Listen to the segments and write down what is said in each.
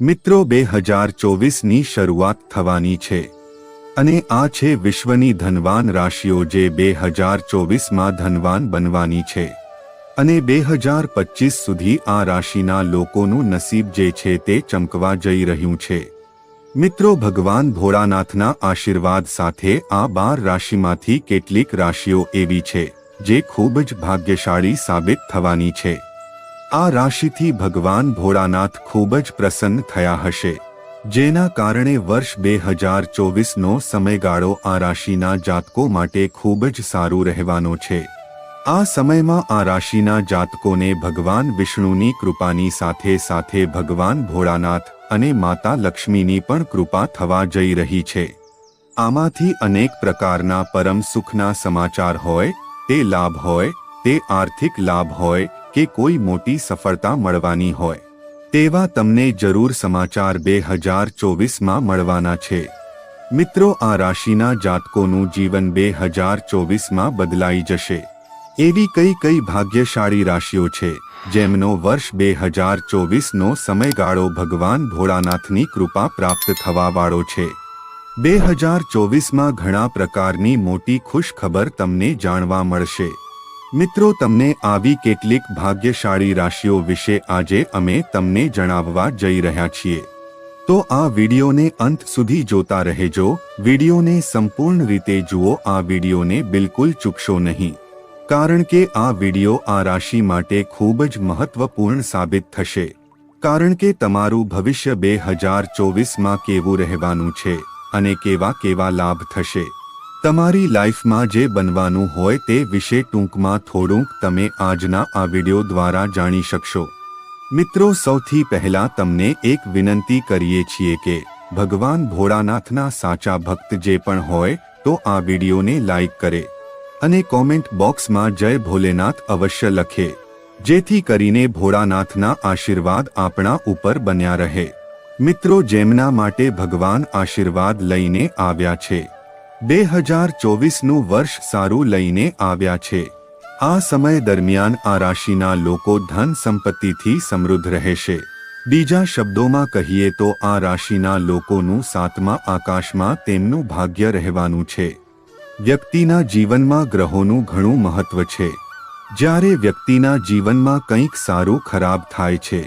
મિત્રો, બે હજાર ચોવીસની શરૂઆત થવાની છે. અને આ છે વિશ્વની ધનવાન રાશિઓ જે બે હજાર ચોવીસમાં ધનવાન બનવાની છે. અને બે હજાર પચીસ સુધી આ રાશિના લોકોનું નસીબ જે છે તે ચમકવા જઈ રહ્યું છે. મિત્રો, ભગવાન ભોળાનાથના આશીર્વાદ સાથે આ બાર રાશિમાંથી કેટલીક રાશિઓ એવી છે, જે ખૂબ જ ભાગ્યશાળી સાબિત થવાની છે. આ રાશિથી ભગવાન ભોળાનાથ ખૂબ જ પ્રસન્ન થયા હશે. જેના કારણે વર્ષ બે હજાર ચોવીસનો સમયગાળો આ રાશિના જાતકો માટે ખૂબ જ સારું રહેવાનો છે. આ સમયમાં આ રાશિના જાતકોને ભગવાન વિષ્ણુની કૃપાની સાથે સાથે ભગવાન ભોળાનાથ અને માતા લક્ષ્મીની પણ કૃપા થવા જઈ રહી છે. આમાંથી અનેક પ્રકારના પરમ સુખના સમાચાર હોય, તે લાભ હોય, તે આર્થિક લાભ હોય કે કોઈ મોટી સફળતા મળવાની હોય, તેવા તમને જરૂર સમાચાર બે હજાર ચોવીસમાં મળવાના છે. મિત્રો, આ રાશિના જાતકોનું જીવન બે હજાર ચોવીસમાં બદલાઈ જશે. એવી કઈ કઈ ભાગ્યશાળી રાશિઓ છે, જેમનો વર્ષ બે હજાર ચોવીસનો સમયગાળો ભગવાન ભોળાનાથની કૃપા પ્રાપ્ત થવાવાળો છે. બે હજાર ચોવીસમાં ઘણા પ્રકારની મોટી ખુશખબર તમને જાણવા મળશે. મિત્રો, તમને આવી કેટલીક ભાગ્યશાળી રાશિઓ વિશે આજે અમે તમને જણાવવા જઈ રહ્યા છીએ. તો આ વિડીયોને અંત સુધી જોતા રહેજો. વિડીયોને સંપૂર્ણ રીતે જુઓ. આ વિડીયોને બિલકુલ ચૂકશો નહીં. કારણ કે આ વિડિયો આ રાશિ માટે ખૂબ જ મહત્વપૂર્ણ સાબિત થશે. કારણ કે તમારું ભવિષ્ય બે હજાર ચોવીસમાં કેવું રહેવાનું છે અને કેવા કેવા લાભ થશે. તમારી લાઈફમાં જે બનવાનું હોય તે વિશે ટૂંકમાં થોડુંક તમે આજના આ વિડિયો દ્વારા જાણી શકશો. મિત્રો, સૌથી પહેલા તમને એક વિનંતી કરીએ છીએ કે ભગવાન ભોળાનાથના સાચા ભક્ત જે પણ હોય, તો આ વિડીયોને લાઈક કરે અને કોમેન્ટ બોક્સમાં જય ભોલેનાથ અવશ્ય લખે, જેથી કરીને ભોળાનાથના આશીર્વાદ આપણા ઉપર બન્યા રહે. મિત્રો, જેમના માટે ભગવાન આશીર્વાદ લઈને આવ્યા છે બે હજાર ચોવીસનું વર્ષ સારું લઈને આવ્યા છે. આ સમય દરમિયાન આ રાશિના લોકો ધન સંપત્તિથી સમૃદ્ધ રહેશે. બીજા શબ્દોમાં કહીએ તો આ રાશિના લોકોનું સાતમા આકાશમાં તેમનું ભાગ્ય રહેવાનું છે. વ્યક્તિના જીવનમાં ગ્રહોનું ઘણું મહત્વ છે. જ્યારે વ્યક્તિના જીવનમાં કંઈક સારું ખરાબ થાય છે,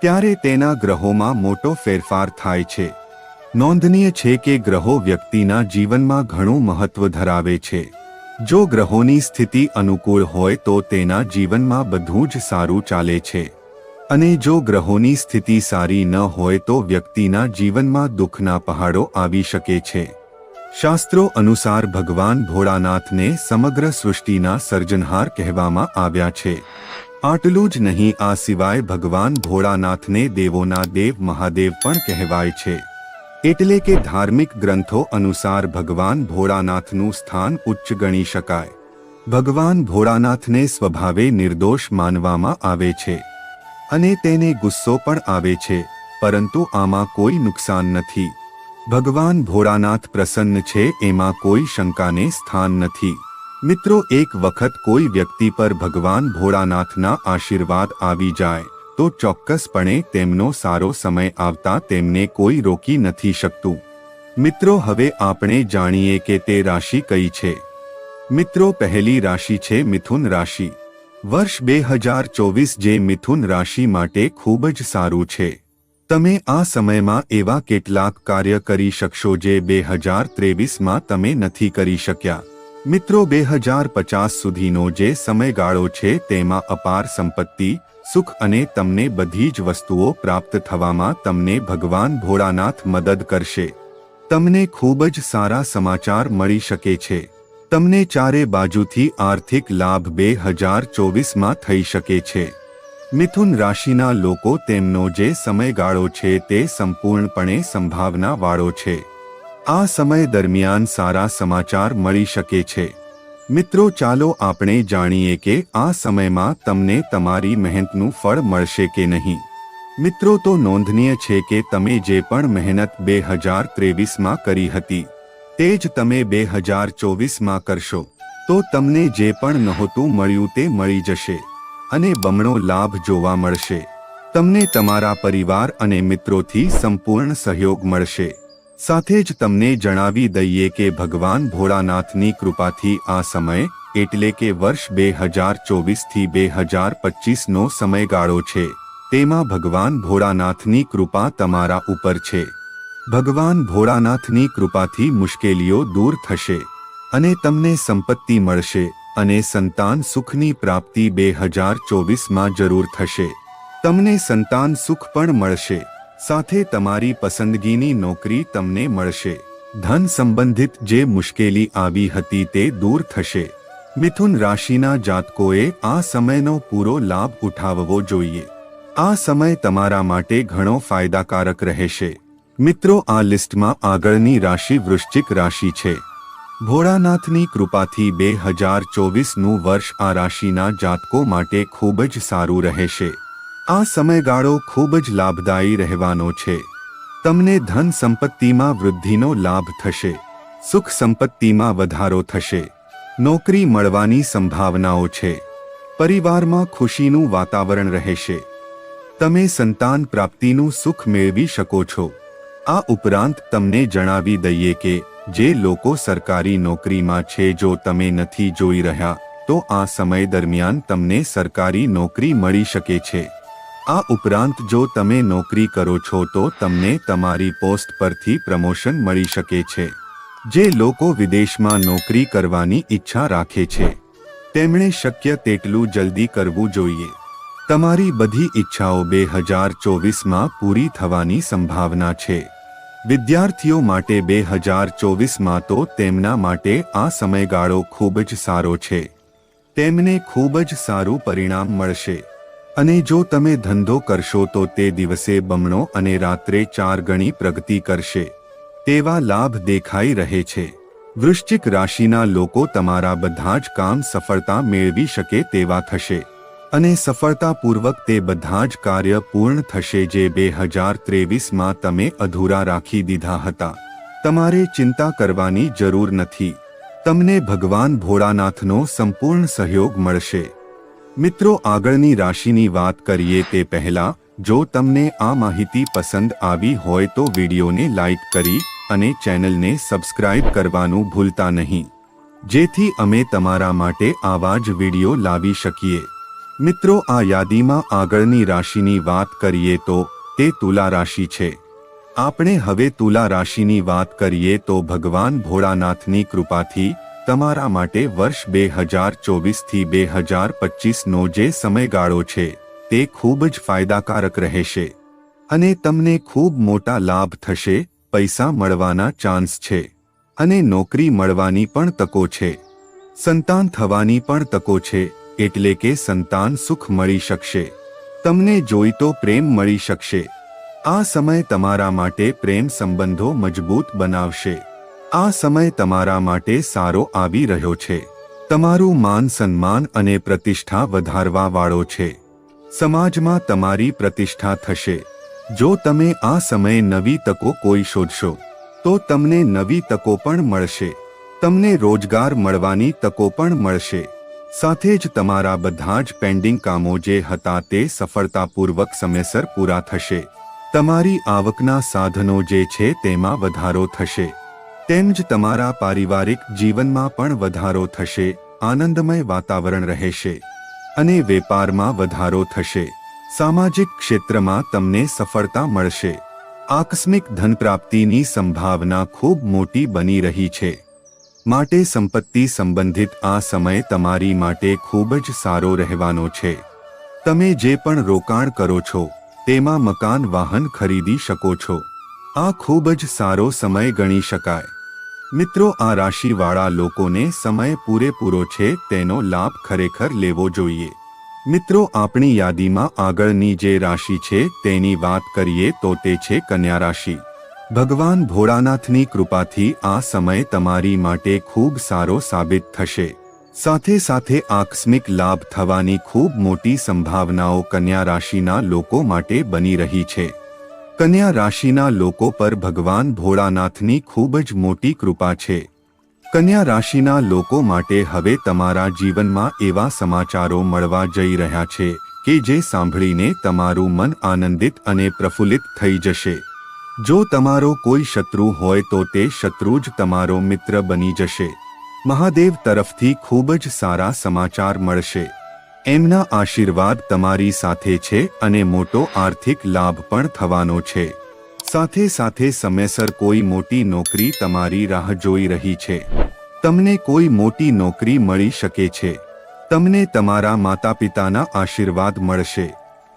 ત્યારે તેના ગ્રહોમાં મોટો ફેરફાર થાય છે. નોંધનીય છે કે ગ્રહો વ્યક્તિના જીવનમાં ઘણું મહત્વ ધરાવે છે. જો ગ્રહોની સ્થિતિ અનુકૂળ હોય તો તેના જીવનમાં બધું જ સારું ચાલે છે. અને જો ગ્રહોની સ્થિતિ સારી ન હોય તો વ્યક્તિના જીવનમાં દુઃખના પહાડો આવી શકે છે. શાસ્ત્રો અનુસાર ભગવાન ભોળાનાથને સમગ્ર સૃષ્ટિના સર્જનહાર કહેવામાં આવ્યા છે. આટલું જ નહીં આ સિવાય ભગવાન ભોળાનાથને દેવોના દેવ મહાદેવ પણ કહેવાય છે. એટલે કે ધાર્મિક ગ્રંથો અનુસાર ભગવાન ભોળાનાથનું સ્થાન ઉચ્ચ ગણી શકાય. ભગવાન ભોળાનાથને સ્વભાવે નિર્દોષ માનવામાં આવે છે. અને તેને ગુસ્સો પણ આવે છે, પરંતુ આમાં કોઈ નુકસાન નથી. ભગવાન ભોળાનાથ પ્રસન્ન છે, એમાં કોઈ શંકાને સ્થાન નથી. મિત્રો, એક વખત કોઈ વ્યક્તિ પર ભગવાન ભોળાનાથના આશીર્વાદ આવી જાય. તો ચોક્કસપણે તેમનો સારો સમય આવતા તેમને કોઈ રોકી નથી શકતું. મિત્રો, હવે આપણે જાણીએ કે તે રાશિ કઈ છે. મિત્રો, પહેલી રાશિ છે મિથુન રાશિ. વર્ષ બે હજાર ચોવીસ જે મિથુન રાશિ માટે ખૂબ જ સારું છે. તમે આ સમયમાં એવા કેટલાક કાર્ય કરી શકશો જે બે હજાર ત્રેવીસમાં તમે નથી કરી શક્યા. મિત્રો બે હજાર પચાસ સુધીનો જે સમયગાળો છે, તેમાં અપાર સંપત્તિ, સુખ અને તમને બધી જ વસ્તુઓ પ્રાપ્ત થવામાં તમને ભગવાન ભોળાનાથ મદદ કરશે. તમને ખૂબ જ સારા સમાચાર મળી શકે છે. તમને ચારે બાજુથી આર્થિક લાભ બે હજાર ચોવીસમાં થઈ શકે છે. મિથુન રાશિના લોકો તેમનો જે સમયગાળો છે, તે સંપૂર્ણપણે સંભાવનાવાળો છે. આ સમય દરમિયાન સારા સમાચાર મળી શકે છે. મિત્રો, ચાલો આપણે જાણીએ કે આ સમયમાં તમને તમારી મહેનતનું ફળ મળશે કે નહીં. મિત્રો, તો નોંધનીય છે કે તમે જે પણ મહેનત બે હજાર ત્રેવીસમાં કરી હતી, તે જ તમે બે હજાર ચોવીસમાં કરશો. તો તમને જે પણ નહોતું મળ્યું તે મળી જશે, અને બમણો લાભ જોવા મળશે. તમને તમારા પરિવાર અને મિત્રોથી સંપૂર્ણ સહયોગ મળશે. સાથે જ તમને જણાવી દઈએ કે ભગવાન ભોળાનાથની કૃપાથી આ સમય, એટલે કે વર્ષ બે હજાર ચોવીસથી બે હજાર પચીસનો સમયગાળો છે. તેમાં ભગવાન ભોળાનાથની કૃપા તમારા ઉપર છે. ભગવાન ભોળાનાથની કૃપાથી મુશ્કેલીઓ દૂર થશે અને તમને સંપત્તિ મળશે અને સંતાન સુખની પ્રાપ્તિ બે હજાર ચોવીસમાં જરૂર થશે. તમને સંતાન સુખ પણ મળશે. સાથે તમારી પસંદગીની નોકરી તમને મળશે. ધન સંબંધિત જે મુશ્કેલી આવી હતી તે દૂર થશે. મિથુન રાશિના જાતકોએ આ સમયનો પૂરો લાભ ઉઠાવવો જોઈએ. આ સમય તમારા માટે ઘણો ફાયદાકારક રહેશે. મિત્રો, આ લિસ્ટમાં આગળની રાશિ વૃશ્ચિક રાશિ છે. ભોળાનાથની કૃપાથી બે હજાર ચોવીસનું વર્ષ આ રાશિના જાતકો માટે ખૂબ જ સારું રહેશે. આ સમયગાળો ખૂબ જ લાભદાયી રહેવાનો છે. તમને ધન સંપત્તિમાં વૃદ્ધિનો લાભ થશે. સુખ સંપત્તિમાં વધારો થશે. નોકરી મળવાની સંભાવનાઓ છે. પરિવારમાં ખુશીનું વાતાવરણ રહેશે. તમે સંતાન પ્રાપ્તિનું સુખ મેળવી શકો છો. આ ઉપરાંત તમને જણાવી દઈએ કે, જે લોકો સરકારી નોકરીમાં છે જો તમે નથી જોઈ રહ્યા, તો આ સમય દરમિયાન તમને સરકારી નોકરી મળી શકે છે. આ ઉપરાંત જો તમે નોકરી કરો છો તો તમને તમારી પોસ્ટ પરથી પ્રમોશન મળી શકે છે, જે લોકો વિદેશમાં નોકરી કરવાની ઈચ્છા રાખે છે. તેમણે શક્ય તેટલું જલ્દી કરવું જોઈએ. તમારી બધી ઈચ્છાઓ બે હજાર ચોવીસમાં પૂરી થવાની સંભાવના છે. વિદ્યાર્થીઓ માટે બે હજાર ચોવીસમાં તો તેમના માટે આ સમયગાળો ખૂબ જ સારો છે. તેમને ખૂબ જ સારું પરિણામ મળશે. અને જો તમે ધંધો કરશો તો તે દિવસે બમણો અને રાત્રે ચાર ગણી પ્રગતિ કરશે. તેવા લાભ દેખાઈ રહે છે. વૃશ્ચિક રાશિના લોકો તમારા બધા જ કામ સફળતા મેળવી શકે તેવા થશે. અને સફળતાપૂર્વક તે બધા જ કાર્ય પૂર્ણ થશે જે બે હજાર ત્રેવીસમાં તમે અધૂરા રાખી દીધા હતા. તમારે ચિંતા કરવાની જરૂર નથી. તમને ભગવાન ભોળાનાથનો સંપૂર્ણ સહયોગ મળશે. મિત્રો, આગળની રાશિની વાત કરીએ તે પહેલા, જો તમને આ માહિતી પસંદ આવી હોય તો વિડીયોને લાઇક કરી અને ચેનલને સબસ્ક્રાઇબ કરવાનું ભૂલતા નહીં. જેથી અમે તમારા માટે આવા જ વીડિયો લાવી શકીએ. મિત્રો, આ યાદીમાં આગળની રાશિની વાત કરીએ તો તે તુલા રાશિ છે. આપણે હવે તુલા રાશિની વાત કરીએ તો ભગવાન ભોળાનાથની કૃપાથી તમારા માટે વર્ષ બે હજાર ચોવીસથી બે હજાર પચીસનો જે સમયગાળો છે, તે ખૂબ જ ફાયદાકારક રહેશે. અને તમને ખૂબ મોટા લાભ થશે, પૈસા મળવાના ચાન્સ છે. અને નોકરી મળવાની પણ તકો છે. સંતાન થવાની પણ તકો છે, એટલે કે સંતાન સુખ મળી શકશે. તમને જોઈતો પ્રેમ મળી શકશે. આ સમય તમારા માટે પ્રેમ સંબંધો મજબૂત બનાવશે. આ સમય તમારા માટે સારો આવી રહ્યો છે. તમારું માન સન્માન અને પ્રતિષ્ઠા વધારવા વાળો છે. સમાજમાં તમારી પ્રતિષ્ઠા થશે. જો તમે આ સમયે નવી તકો કોઈ શોધશો, તો તમને નવી તકો પણ મળશે. તમને રોજગાર મળવાની તકો પણ મળશે. સાથે જ તમારા બધા જ પેન્ડિંગ કામો જે હતા તે સફળતાપૂર્વક સમયસર પૂરા થશે. તમારી આવકના સાધનો જે છે તેમાં વધારો થશે. તેમજ તમારા પારિવારિક જીવનમાં પણ વધારો થશે, આનંદમય વાતાવરણ રહેશે અને વેપારમાં વધારો થશે. સામાજિક ક્ષેત્રમાં તમને સફળતા મળશે. આકસ્મિક ધન પ્રાપ્તિની સંભાવના ખૂબ મોટી બની રહી છે. માટે સંપત્તિ સંબંધિત આ સમય તમારી માટે ખૂબ જ સારો રહેવાનો છે. તમે જે પણ રોકાણ કરો છો, તેમાં મકાન, વાહન ખરીદી શકો છો. આ ખૂબ જ સારો સમય ગણી શકાય. મિત્રો, આ રાશિવાળા લોકોને સમય પૂરેપૂરો છે, તેનો લાભ ખરેખર લેવો જોઈએ. મિત્રો, આપણી યાદીમાં આગળની જે રાશિ છે, તેની વાત કરીએ તો તે છે કન્યા રાશિ. ભગવાન ભોળાનાથની કૃપાથી આ સમય તમારી માટે ખૂબ સારો સાબિત થશે. સાથે સાથે આકસ્મિક લાભ થવાની ખૂબ મોટી સંભાવનાઓ કન્યા રાશિના લોકો માટે બની રહી છે. કન્યા રાશિના લોકો પર ભગવાન ભોળાનાથની ખૂબ જ મોટી કૃપા છે. કન્યા રાશિના લોકો માટે હવે તમારા જીવનમાં એવા સમાચારો મળવા જઈ રહ્યા છે કે જે સાંભળીને તમારું મન આનંદિત અને પ્રફુલ્લિત થઈ જશે. જો તમારો કોઈ શત્રુ હોય તો તે શત્રુ જ તમારો મિત્ર બની જશે. મહાદેવ તરફથી ખૂબ જ સારા સમાચાર મળશે. એમના આશીર્વાદ તમારી સાથે છે અને મોટો આર્થિક લાભ પણ થવાનો છે. સાથે સાથે સમયસર કોઈ મોટી નોકરી તમારી રાહ જોઈ રહી છે. તમને કોઈ મોટી નોકરી મળી શકે છે. તમને તમારા માતા પિતાના આશીર્વાદ મળશે,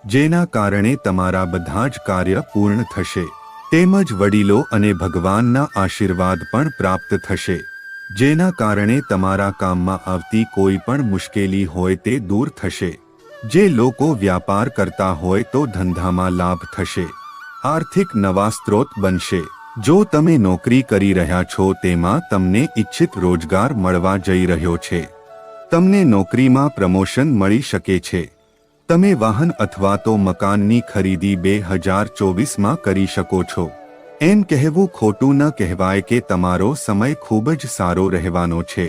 જેના કારણે તમારા બધા જ કાર્ય પૂર્ણ થશે. તેમજ વડીલો અને ભગવાનના આશીર્વાદ પણ પ્રાપ્ત થશે. જેના કારણે તમારા કામમાં આવતી કોઈ પણ મુશ્કેલી હોય તે દૂર થશે. જે લોકો વ્યાપાર કરતા હોય તો ધંધામાં લાભ થશે. આર્થિક નવા સ્ત્રોત બનશે. જો તમે નોકરી કરી રહ્યા છો તેમાં તમને ઈચ્છિત રોજગાર મળવા જઈ રહ્યો છે. તમને નોકરીમાં પ્રમોશન મળી શકે છે. તમે વાહન અથવા તો મકાનની ખરીદી બે હજાર ચોવીસમાં કરી શકો છો. એમ કહેવું ખોટું ન કહેવાય કે તમારો સમય ખૂબ જ સારો રહેવાનો છે.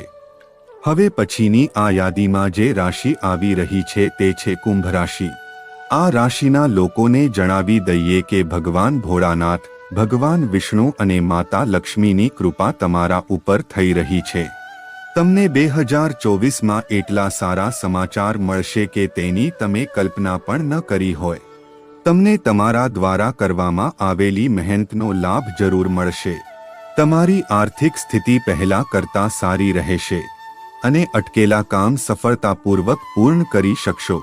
હવે પછીની આ યાદીમાં જે રાશિ આવી રહી છે તે છે કુંભ રાશિ. આ રાશિના લોકોને જણાવી દઈએ કે ભગવાન ભોળાનાથ, ભગવાન વિષ્ણુ અને માતા લક્ષ્મીની કૃપા તમારા ઉપર થઈ રહી છે. તમને બે હજાર ચોવીસમાં એટલા સારા સમાચાર મળશે કે તેની તમે કલ્પના પણ ન કરી હોય. તમને તમારા દ્વારા કરવામાં આવેલી મહેનતનો લાભ જરૂર મળશે. તમારી આર્થિક સ્થિતિ પહેલા કરતાં સારી રહેશે અને અટકેલા કામ સફળતાપૂર્વક પૂર્ણ કરી શકશો.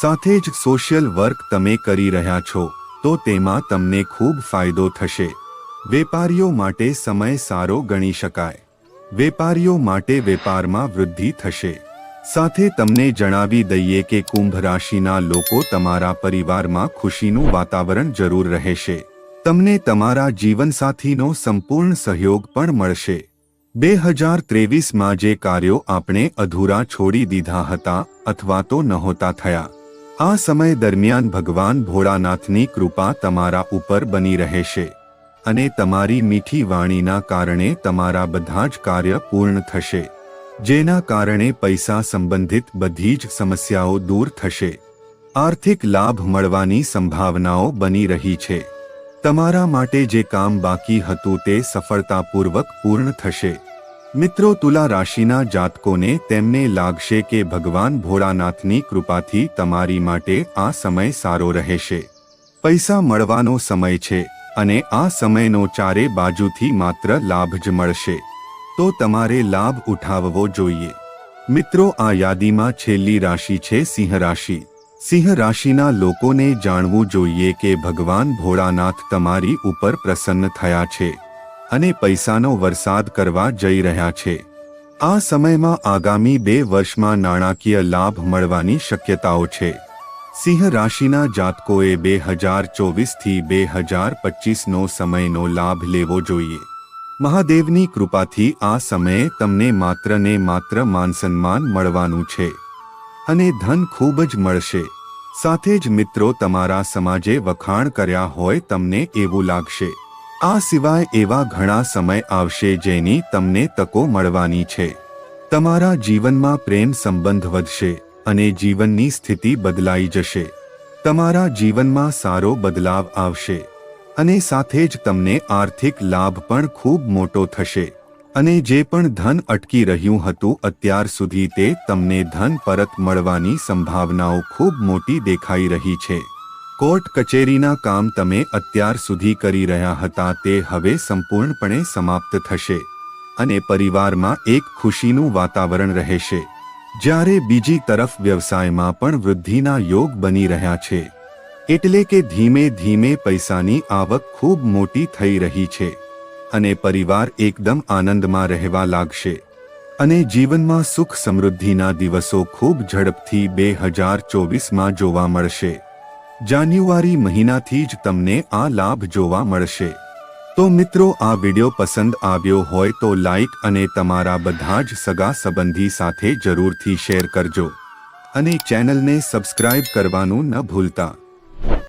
સાથે જ સોશિયલ વર્ક તમે કરી રહ્યા છો, તો તેમાં તમને ખૂબ ફાયદો થશે. વેપારીઓ માટે સમય સારો ગણી શકાય. વેપારીઓ માટે વેપારમાં વૃદ્ધિ થશે. સાથે તમને જણાવી દઈએ કે કુંભ રાશિના લોકો તમારા પરિવારમાં ખુશીનું વાતાવરણ જરૂર રહેશે. તમને તમારા જીવનસાથીનો સંપૂર્ણ સહયોગ પણ મળશે. બે હજાર ત્રેવીસમાં જે કાર્યો આપણે અધૂરા છોડી દીધા હતા અથવા તો નહોતા થયા. આ સમય દરમિયાન ભગવાન ભોળાનાથની કૃપા તમારા ઉપર બની રહેશે. અને તમારી મીઠી વાણીના કારણે તમારા બધા જ કાર્ય પૂર્ણ થશે. જેના કારણે પૈસા સંબંધિત બધી જ સમસ્યાઓ દૂર થશે. આર્થિક લાભ મળવાની સંભાવનાઓ બની રહી છે. તમારા માટે જે કામ બાકી હતું તે સફળતાપૂર્વક પૂર્ણ થશે. મિત્રો, તુલા રાશિના જાતકોને તેમને લાગશે કે ભગવાન ભોળાનાથની કૃપાથી તમારી માટે આ સમય સારો રહેશે. પૈસા મળવાનો સમય છે અને આ સમયનો ચારે બાજુથી માત્ર લાભ જ મળશે. તો તમારે લાભ ઉઠાવવો જોઈએ. મિત્રો, આ યાદીમાં છેલ્લી રાશિ છે સિંહ રાશિ. સિંહ રાશિના લોકોને જાણવું જોઈએ કે ભગવાન ભોળાનાથ તમારી ઉપર પ્રસન્ન થયા છે અને પૈસાનો વરસાદ કરવા જઈ રહ્યા છે. આ સમયમાં આગામી બે વર્ષમાં નાણાકીય લાભ મળવાની શક્યતાઓ છે. સિંહ રાશિના જાતકોએ બે હજાર ચોવીસથી બે હજાર પચીસનો સમયનો લાભ લેવો જોઈએ. મહાદેવની કૃપાથી આ સમયે તમને માત્ર ને માત્ર માનસન્માન મળવાનું છે. અને ધન ખૂબ જ મળશે. સાથે જ મિત્રો તમારા સમાજે વખાણ કર્યા હોય તમને એવું લાગશે. આ સિવાય એવા ઘણા સમય આવશે જેની તમને તકો મળવાની છે. તમારા જીવનમાં પ્રેમ સંબંધ વધશે અને જીવનની સ્થિતિ બદલાઈ જશે. તમારા જીવનમાં સારો બદલાવ આવશે. અને સાથે જ તમને આર્થિક લાભ પણ ખૂબ મોટો થશે. અને જે પણ ધન અટકી રહ્યું હતું અત્યાર સુધી તે તમને ધન પરત મળવાની સંભાવનાઓ ખૂબ મોટી દેખાઈ રહી છે. કોર્ટ કચેરીના કામ તમે અત્યાર સુધી કરી રહ્યા હતા તે હવે સંપૂર્ણપણે સમાપ્ત થશે. અને પરિવારમાં એક ખુશીનું વાતાવરણ રહેશે. જ્યારે બીજી તરફ વ્યવસાયમાં પણ વૃદ્ધિના યોગ બની રહ્યા છે. એટલે કે ધીમે ધીમે પૈસાની આવક ખૂબ મોટી થઈ રહી છે અને પરિવાર એકદમ આનંદમાં રહેવા લાગશે. અને જીવનમાં સુખ સમૃદ્ધિના દિવસો ખૂબ ઝડપથી બે હજાર ચોવીસમાં જોવા મળશે. જાન્યુઆરી મહિનાથી જ તમને આ લાભ જોવા મળશે. તો મિત્રો, આ વિડિયો પસંદ આવ્યો હોય તો લાઇક અને તમારા બધા જ સગા સંબંધી સાથે જરૂરથી શેર કરજો. અને ચેનલને સબસ્ક્રાઇબ કરવાનું ન ભૂલતા.